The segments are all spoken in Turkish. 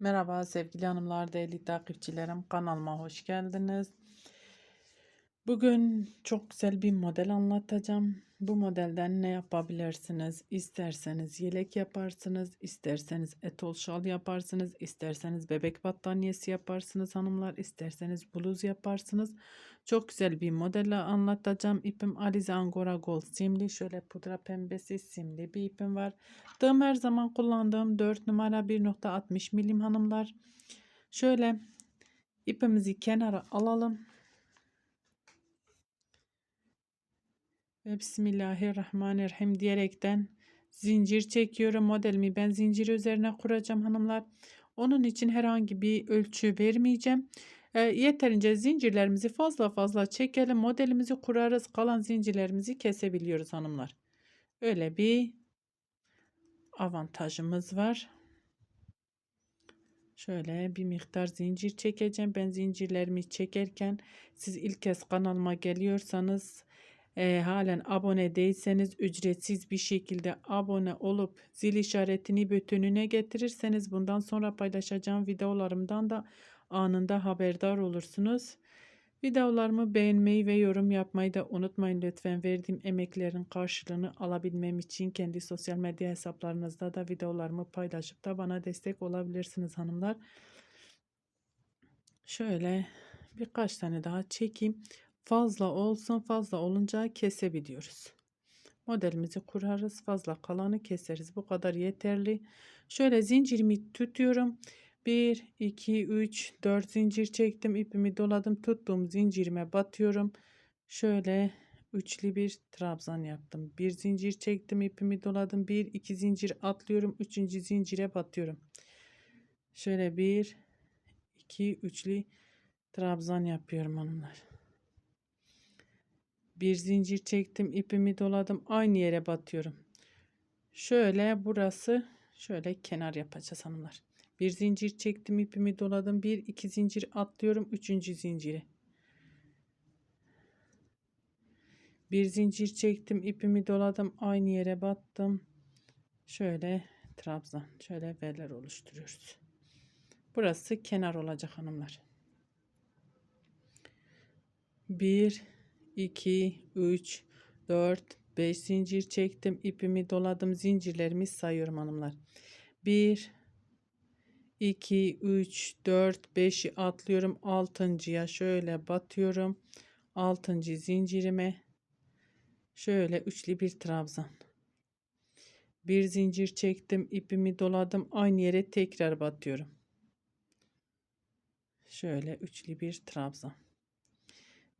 Merhaba sevgili hanımlar, değerli takipçilerim. Kanalıma hoş geldiniz. Bugün çok güzel bir model anlatacağım. Bu modelden ne yapabilirsiniz? İsterseniz yelek yaparsınız, isterseniz etol şal yaparsınız, isterseniz bebek battaniyesi yaparsınız hanımlar, isterseniz bluz yaparsınız. Çok güzel bir modelle anlatacağım. İpim Alize Angora Gold simli, şöyle pudra pembesi simli bir ipim var. Tığım her zaman kullandığım 4 numara 1.60 milim hanımlar. Şöyle ipimizi kenara alalım. Ve Bismillahirrahmanirrahim diyerekten zincir çekiyorum. Modelimi ben zincir üzerine kuracağım hanımlar. Onun için herhangi bir ölçü vermeyeceğim. E, yeterince zincirlerimizi fazla fazla çekelim. Modelimizi kurarız. Kalan zincirlerimizi kesebiliyoruz hanımlar. Öyle bir avantajımız var. Şöyle bir miktar zincir çekeceğim. Ben zincirlerimi çekerken siz ilk kez kanalıma geliyorsanız e, halen abone değilseniz ücretsiz bir şekilde abone olup zil işaretini bütününe getirirseniz bundan sonra paylaşacağım videolarımdan da anında haberdar olursunuz. Videolarımı beğenmeyi ve yorum yapmayı da unutmayın lütfen. Verdiğim emeklerin karşılığını alabilmem için kendi sosyal medya hesaplarınızda da videolarımı paylaşıp da bana destek olabilirsiniz hanımlar. Şöyle birkaç tane daha çekeyim. Fazla olsun fazla olunca kesebiliyoruz. Modelimizi kurarız fazla kalanı keseriz. Bu kadar yeterli. Şöyle zincirimi tutuyorum. 1, 2, 3, 4 zincir çektim. ipimi doladım. Tuttuğum zincirime batıyorum. Şöyle üçlü bir trabzan yaptım. Bir zincir çektim. ipimi doladım. 1, 2 zincir atlıyorum. Üçüncü zincire batıyorum. Şöyle 1, 2, üçlü trabzan yapıyorum hanımlar. Bir zincir çektim. ipimi doladım. Aynı yere batıyorum. Şöyle burası şöyle kenar yapacağız hanımlar. Bir zincir çektim. ipimi doladım. Bir iki zincir atlıyorum. Üçüncü zinciri. Bir zincir çektim. ipimi doladım. Aynı yere battım. Şöyle trabzan. Şöyle V'ler oluşturuyoruz. Burası kenar olacak hanımlar. Bir 2, 3, 4, 5 zincir çektim. ipimi doladım. Zincirlerimi sayıyorum hanımlar. 1, 2, 3, 4, 5'i atlıyorum. 6.ya şöyle batıyorum. 6. zincirime şöyle üçlü bir trabzan. Bir zincir çektim. ipimi doladım. Aynı yere tekrar batıyorum. Şöyle üçlü bir trabzan.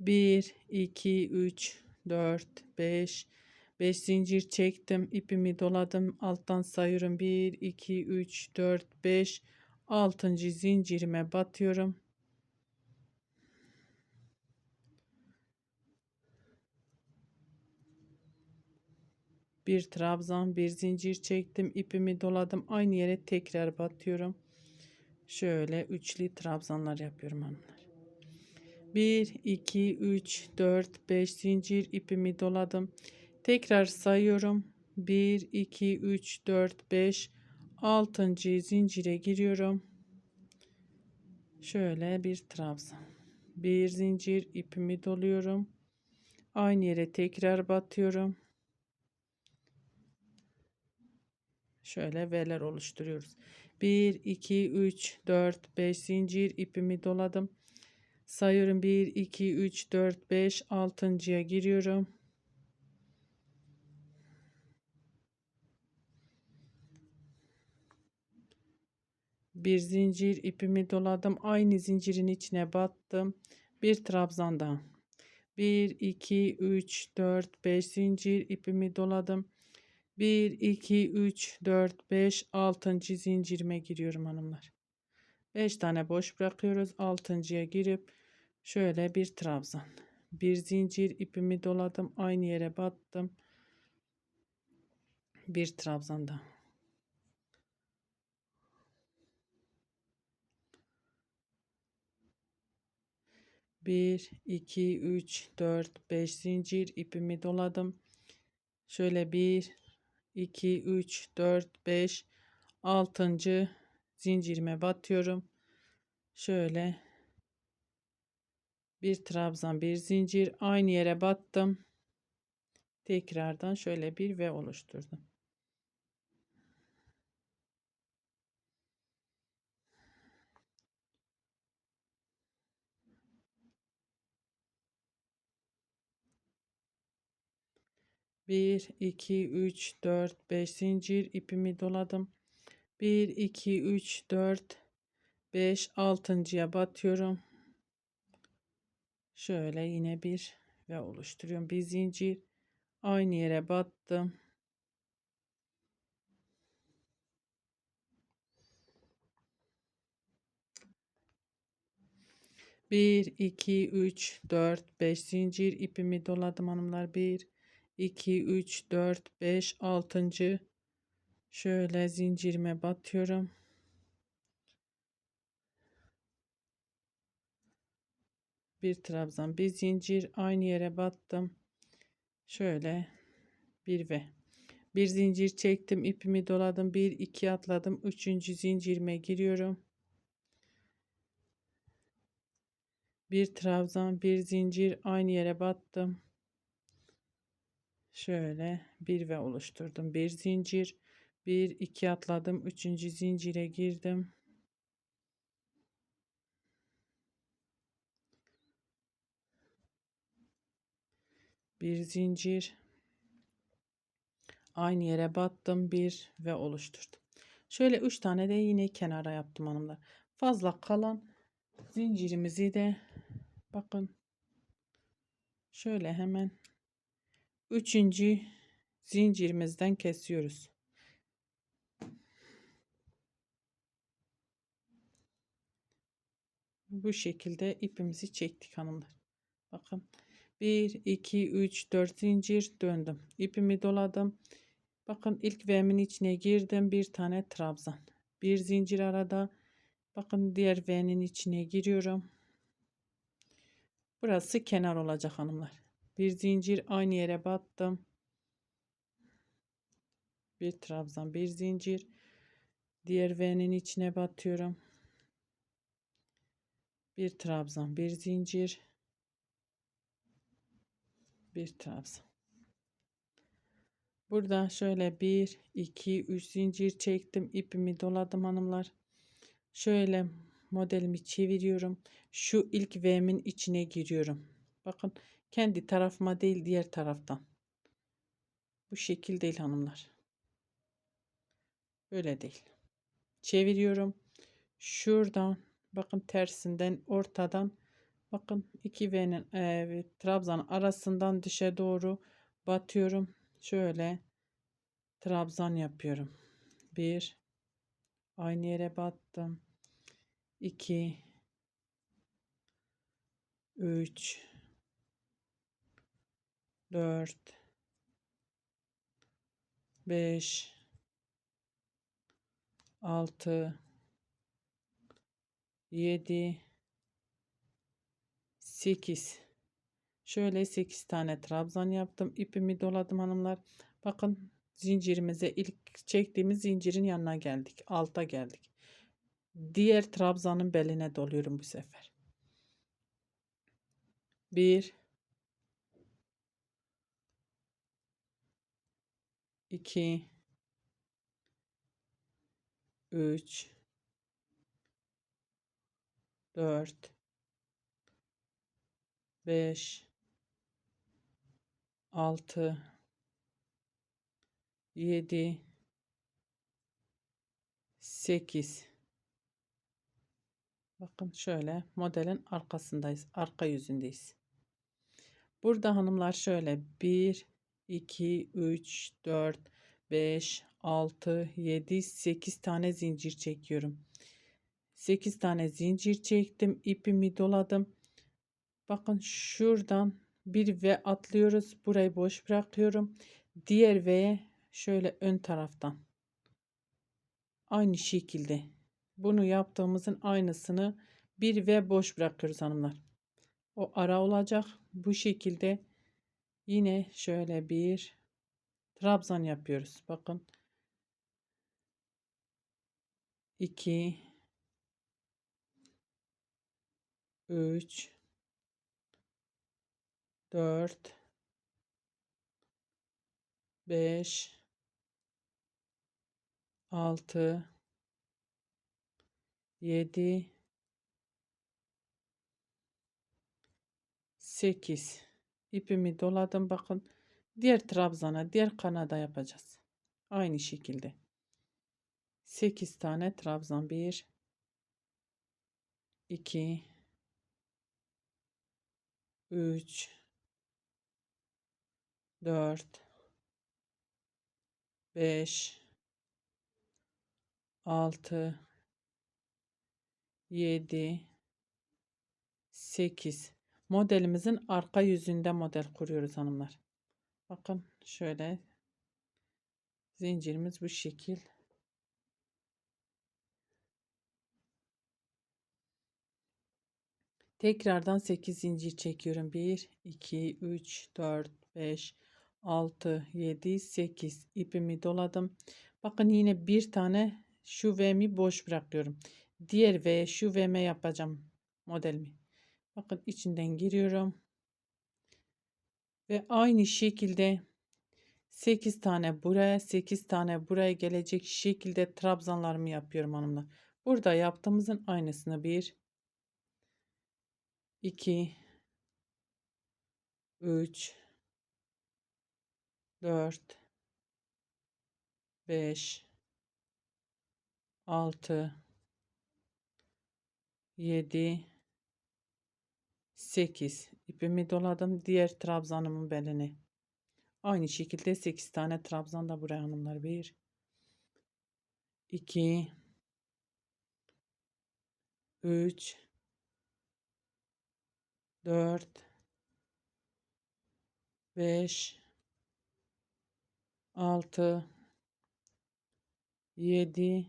1, 2, 3, 4, 5, 5 zincir çektim. ipimi doladım. Alttan sayıyorum. 1, 2, 3, 4, 5, 6. zincirime batıyorum. Bir trabzan, bir zincir çektim. ipimi doladım. Aynı yere tekrar batıyorum. Şöyle üçlü trabzanlar yapıyorum hanımlar. 1, 2, 3, 4, 5 zincir ipimi doladım. Tekrar sayıyorum. 1, 2, 3, 4, 5, 6. zincire giriyorum. Şöyle bir trabzan. Bir zincir ipimi doluyorum. Aynı yere tekrar batıyorum. Şöyle V'ler oluşturuyoruz. 1, 2, 3, 4, 5 zincir ipimi doladım. Sayıyorum 1, 2, 3, 4, 5, 6.ya giriyorum. Bir zincir ipimi doladım. Aynı zincirin içine battım. Bir trabzan daha. 1, 2, 3, 4, 5 zincir ipimi doladım. 1, 2, 3, 4, 5, 6. zincirime giriyorum hanımlar. 5 tane boş bırakıyoruz. 6.ya girip şöyle bir trabzan. Bir zincir ipimi doladım. Aynı yere battım. Bir trabzan da. Bir, iki, üç, dört, beş zincir ipimi doladım. Şöyle bir, iki, üç, dört, beş, altıncı zincirime batıyorum. Şöyle bir trabzan bir zincir aynı yere battım. Tekrardan şöyle bir V oluşturdum. Bir, iki, üç, dört, beş zincir ipimi doladım. Bir, iki, üç, dört, beş, altıncıya batıyorum. Şöyle yine bir ve oluşturuyorum. Bir zincir aynı yere battım. Bir, iki, üç, dört, beş zincir ipimi doladım hanımlar. Bir, iki, üç, dört, beş, altıncı. Şöyle zincirime batıyorum. Bir trabzan, bir zincir aynı yere battım. Şöyle bir ve bir zincir çektim, ipimi doladım. Bir, iki atladım. Üçüncü zincirime giriyorum. Bir trabzan, bir zincir aynı yere battım. Şöyle bir ve oluşturdum. Bir zincir, bir iki atladım. Üçüncü zincire girdim. Bir zincir. Aynı yere battım. Bir ve oluşturdum. Şöyle üç tane de yine kenara yaptım hanımlar. Fazla kalan zincirimizi de bakın şöyle hemen üçüncü zincirimizden kesiyoruz. Bu şekilde ipimizi çektik hanımlar. Bakın 1 2 3 4 zincir döndüm. İpimi doladım. Bakın ilk V'min içine girdim. Bir tane trabzan. Bir zincir arada. Bakın diğer V'nin içine giriyorum. Burası kenar olacak hanımlar. Bir zincir aynı yere battım. Bir trabzan, bir zincir. Diğer V'nin içine batıyorum. Bir trabzan, bir zincir. Bir trabzan. Burada şöyle 1, 2, 3 zincir çektim. ipimi doladım hanımlar. Şöyle modelimi çeviriyorum. Şu ilk V'min içine giriyorum. Bakın kendi tarafıma değil diğer taraftan. Bu şekil değil hanımlar. Böyle değil. Çeviriyorum. Şuradan bakın tersinden ortadan bakın iki V'nin e, trabzan arasından dışa doğru batıyorum. Şöyle trabzan yapıyorum. Bir aynı yere battım. 2 3 4 5 6 7 8 şöyle 8 tane trabzan yaptım. İpimi doladım hanımlar. Bakın zincirimize ilk çektiğimiz zincirin yanına geldik. Alta geldik. Diğer trabzanın beline doluyorum bu sefer. 1 2 3 4 5 6 7 8 Bakın şöyle modelin arkasındayız. Arka yüzündeyiz. Burada hanımlar şöyle 1, 2, 3, 4, 5, 6, 7, 8 tane zincir çekiyorum. 8 tane zincir çektim. ipimi doladım. Bakın şuradan bir V atlıyoruz. Burayı boş bırakıyorum. Diğer V'ye şöyle ön taraftan. Aynı şekilde bunu yaptığımızın aynısını bir ve boş bırakıyoruz hanımlar. O ara olacak. Bu şekilde yine şöyle bir trabzan yapıyoruz. Bakın. 2 3 4 5 6 7 8 ipimi doladım bakın. Diğer trabzana diğer kanada yapacağız. Aynı şekilde. 8 tane trabzan. 1 2 3 4 5 6 7 8 modelimizin arka yüzünde model kuruyoruz hanımlar. Bakın şöyle zincirimiz bu şekil. Tekrardan 8 zincir çekiyorum. 1 2 3 4 5 6 7 8 ipimi doladım. Bakın yine bir tane şu V'mi boş bırakıyorum. Diğer V şu V'me yapacağım modelimi. Bakın içinden giriyorum. Ve aynı şekilde 8 tane buraya 8 tane buraya gelecek şekilde trabzanlarımı yapıyorum hanımlar. Burada yaptığımızın aynısını 1 2 3 4 5 6 7 8 ipimi doladım diğer trabzanımın beline aynı şekilde 8 tane trabzan da buraya hanımlar. 1 2 3 4 5 6 7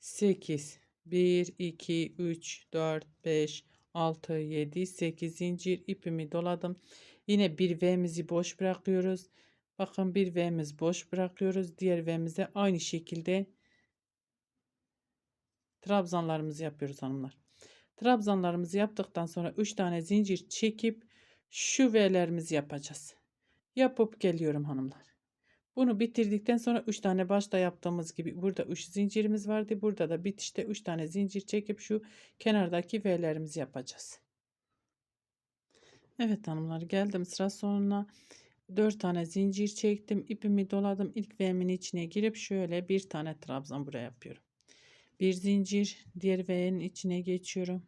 8 1 2 3 4 5 6 7 8 zincir ipimi doladım. Yine bir V'mizi boş bırakıyoruz. Bakın bir V'miz boş bırakıyoruz. Diğer V'mize aynı şekilde trabzanlarımızı yapıyoruz hanımlar. Trabzanlarımızı yaptıktan sonra 3 tane zincir çekip şu V'lerimizi yapacağız yapıp geliyorum hanımlar bunu bitirdikten sonra 3 tane başta yaptığımız gibi burada 3 zincirimiz vardı. Burada da bitişte 3 tane zincir çekip şu kenardaki V'lerimizi yapacağız. Evet hanımlar geldim sıra sonuna. 4 tane zincir çektim. ipimi doladım. İlk V'min içine girip şöyle bir tane trabzan buraya yapıyorum. Bir zincir diğer V'nin içine geçiyorum.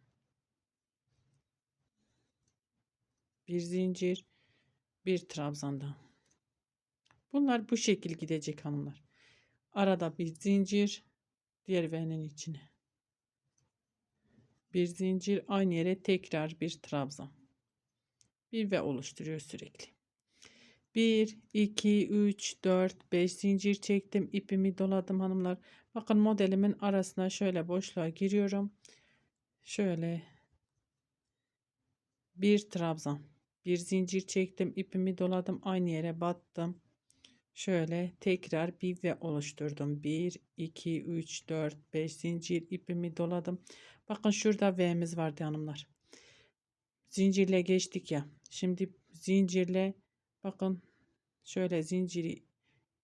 Bir zincir bir trabzan daha. Bunlar bu şekil gidecek hanımlar. Arada bir zincir diğer V'nin içine. Bir zincir aynı yere tekrar bir trabzan. Bir V oluşturuyor sürekli. 1, 2, 3, 4, 5 zincir çektim. ipimi doladım hanımlar. Bakın modelimin arasına şöyle boşluğa giriyorum. Şöyle bir trabzan. Bir zincir çektim. ipimi doladım. Aynı yere battım. Şöyle tekrar bir V oluşturdum. 1, 2, 3, 4, 5 zincir ipimi doladım. Bakın şurada V'miz vardı hanımlar. Zincirle geçtik ya. Şimdi zincirle bakın şöyle zinciri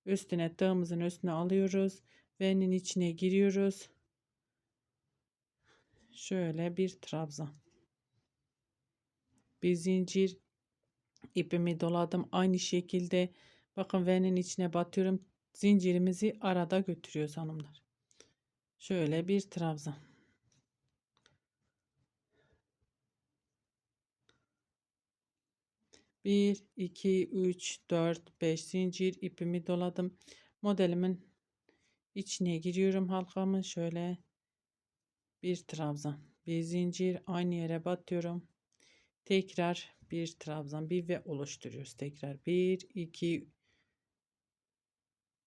üstüne tığımızın üstüne alıyoruz. V'nin içine giriyoruz. Şöyle bir trabzan. Bir zincir ipimi doladım. Aynı şekilde Bakın V'nin içine batıyorum. Zincirimizi arada götürüyoruz hanımlar. Şöyle bir trabzan. Bir, iki, üç, dört, beş zincir ipimi doladım. Modelimin içine giriyorum halkamın şöyle bir trabzan. Bir zincir aynı yere batıyorum. Tekrar bir trabzan bir ve oluşturuyoruz. Tekrar bir, iki,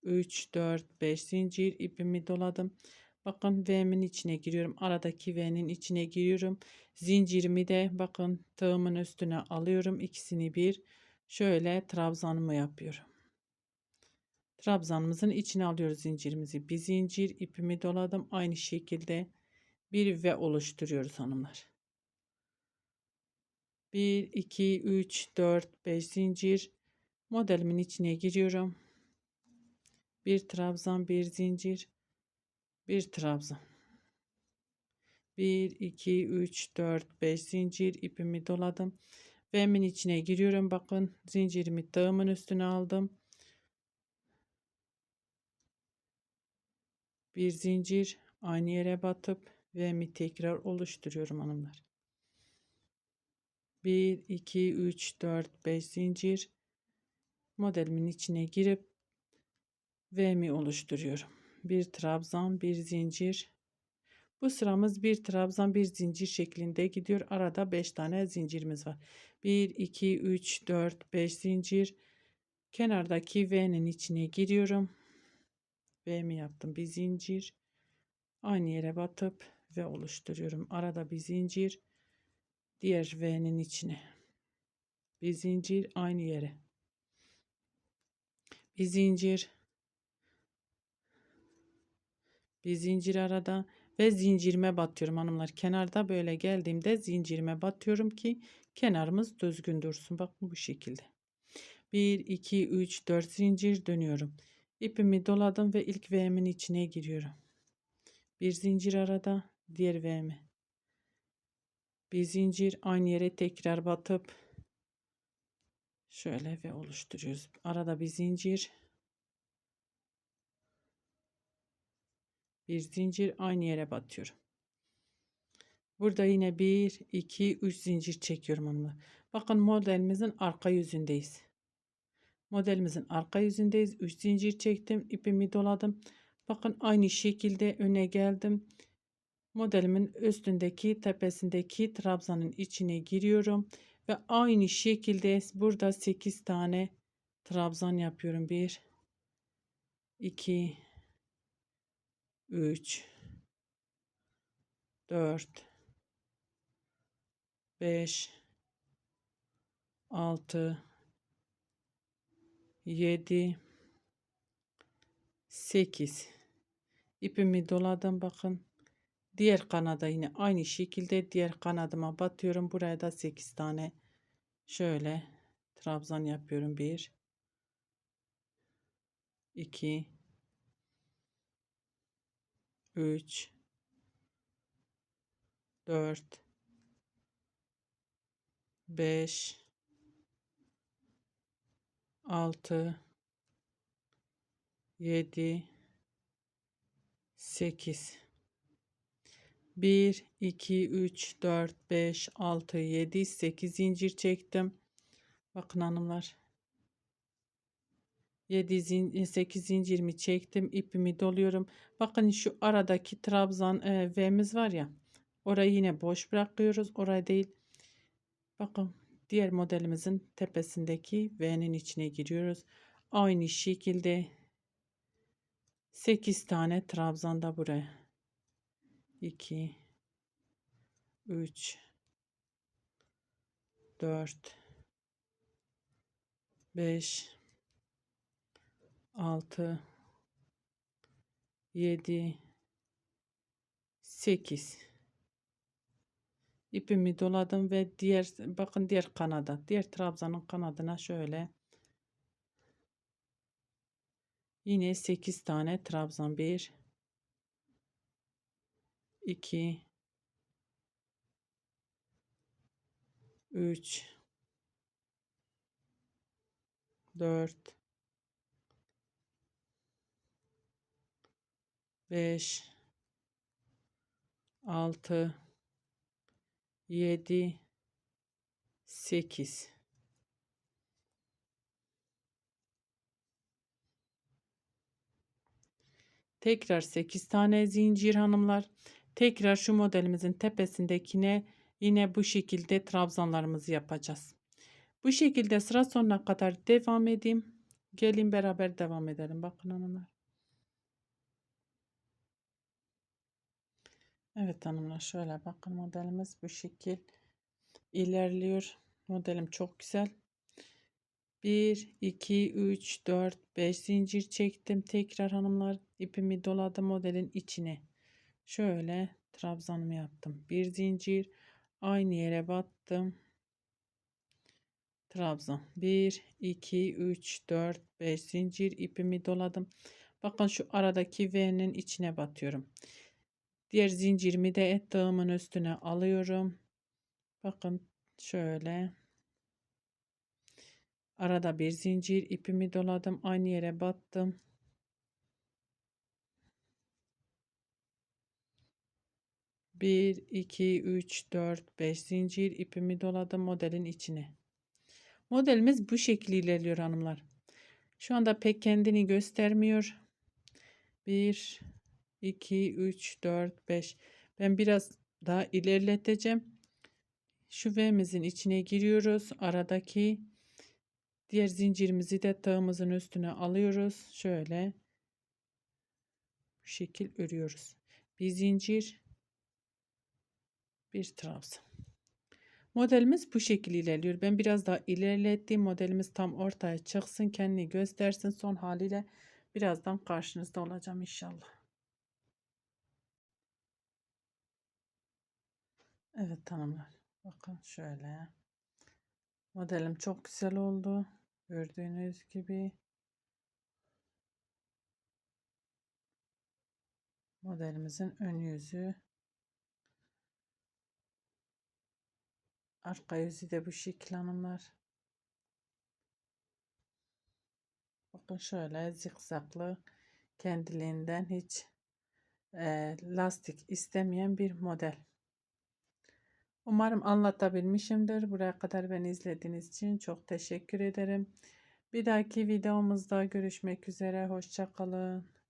3 4 5 zincir ipimi doladım. Bakın V'min içine giriyorum. Aradaki V'nin içine giriyorum. Zincirimi de bakın tığımın üstüne alıyorum. ikisini bir şöyle trabzanımı yapıyorum. trabzanımızın içine alıyoruz zincirimizi. Bir zincir ipimi doladım. Aynı şekilde bir ve oluşturuyoruz hanımlar. 1, 2, 3, 4, 5 zincir. Modelimin içine giriyorum. Bir trabzan, bir zincir, bir trabzan. 1, 2, 3, 4, 5 zincir ipimi doladım. V'min içine giriyorum. Bakın zincirimi tığımın üstüne aldım. Bir zincir aynı yere batıp V'mi tekrar oluşturuyorum hanımlar. 1, 2, 3, 4, 5 zincir modelimin içine girip V'mi oluşturuyorum. Bir trabzan, bir zincir. Bu sıramız bir trabzan, bir zincir şeklinde gidiyor. Arada 5 tane zincirimiz var. 1, 2, 3, 4, 5 zincir. Kenardaki V'nin içine giriyorum. V'mi yaptım. Bir zincir. Aynı yere batıp ve oluşturuyorum. Arada bir zincir. Diğer V'nin içine. Bir zincir aynı yere. Bir zincir. Bir zincir arada ve zincirime batıyorum hanımlar. Kenarda böyle geldiğimde zincirime batıyorum ki kenarımız düzgün dursun. Bak bu şekilde. 1, 2, 3, 4 zincir dönüyorum. İpimi doladım ve ilk V'min içine giriyorum. Bir zincir arada diğer V'mi. Bir zincir aynı yere tekrar batıp şöyle ve oluşturuyoruz. Arada bir zincir. Bir zincir aynı yere batıyorum. Burada yine 1, 2, 3 zincir çekiyorum onunla. Bakın modelimizin arka yüzündeyiz. Modelimizin arka yüzündeyiz. 3 zincir çektim. ipimi doladım. Bakın aynı şekilde öne geldim. Modelimin üstündeki tepesindeki trabzanın içine giriyorum. Ve aynı şekilde burada 8 tane trabzan yapıyorum. 1 2 3 4 5 6 7 8 ipimi doladım bakın diğer kanada yine aynı şekilde diğer kanadıma batıyorum. Buraya da 8 tane şöyle trabzan yapıyorum. 1 2 3 4 5 6 7 8 1 2 3 4 5 6 7 8 zincir çektim. Bakın hanımlar. 7 zincir 8 zincirimi çektim. ipimi doluyorum. Bakın şu aradaki trabzan e, V'miz var ya. Orayı yine boş bırakıyoruz. Orayı değil. Bakın diğer modelimizin tepesindeki V'nin içine giriyoruz. Aynı şekilde 8 tane trabzan da buraya. 2 3 4 5 6 7 8 ipimi doladım ve diğer bakın diğer kanada diğer trabzanın kanadına şöyle. Yine 8 tane trabzan 1 2 3 4 5 6 7 8 Tekrar 8 tane zincir hanımlar. Tekrar şu modelimizin tepesindekine yine bu şekilde trabzanlarımızı yapacağız. Bu şekilde sıra sonuna kadar devam edeyim. Gelin beraber devam edelim. Bakın hanımlar. Evet hanımlar şöyle bakın modelimiz bu şekil ilerliyor. Modelim çok güzel. 1 2 3 4 5 zincir çektim tekrar hanımlar ipimi doladım modelin içine şöyle trabzanımı yaptım. Bir zincir aynı yere battım. Trabzan. 1 2 3 4 5 zincir ipimi doladım. Bakın şu aradaki V'nin içine batıyorum. Diğer zincirimi de tığımın üstüne alıyorum. Bakın şöyle. Arada bir zincir ipimi doladım aynı yere battım Bir, iki, üç, dört, beş zincir ipimi doladım modelin içine. Modelimiz bu şekilde ilerliyor hanımlar. Şu anda pek kendini göstermiyor. 1 2 3 4 5 ben biraz daha ilerleteceğim. Şu V'mizin içine giriyoruz. Aradaki diğer zincirimizi de tığımızın üstüne alıyoruz. Şöyle şekil örüyoruz. Bir zincir bir trabzan. Modelimiz bu şekilde ilerliyor. Ben biraz daha ilerlettiğim modelimiz tam ortaya çıksın, kendini göstersin. Son haliyle birazdan karşınızda olacağım inşallah. Evet hanımlar. Bakın şöyle. Modelim çok güzel oldu. Gördüğünüz gibi. Modelimizin ön yüzü. Arka yüzü de bu şekil hanımlar. Bakın şöyle zikzaklı kendiliğinden hiç e, lastik istemeyen bir model. Umarım anlatabilmişimdir. Buraya kadar beni izlediğiniz için çok teşekkür ederim. Bir dahaki videomuzda görüşmek üzere. Hoşçakalın.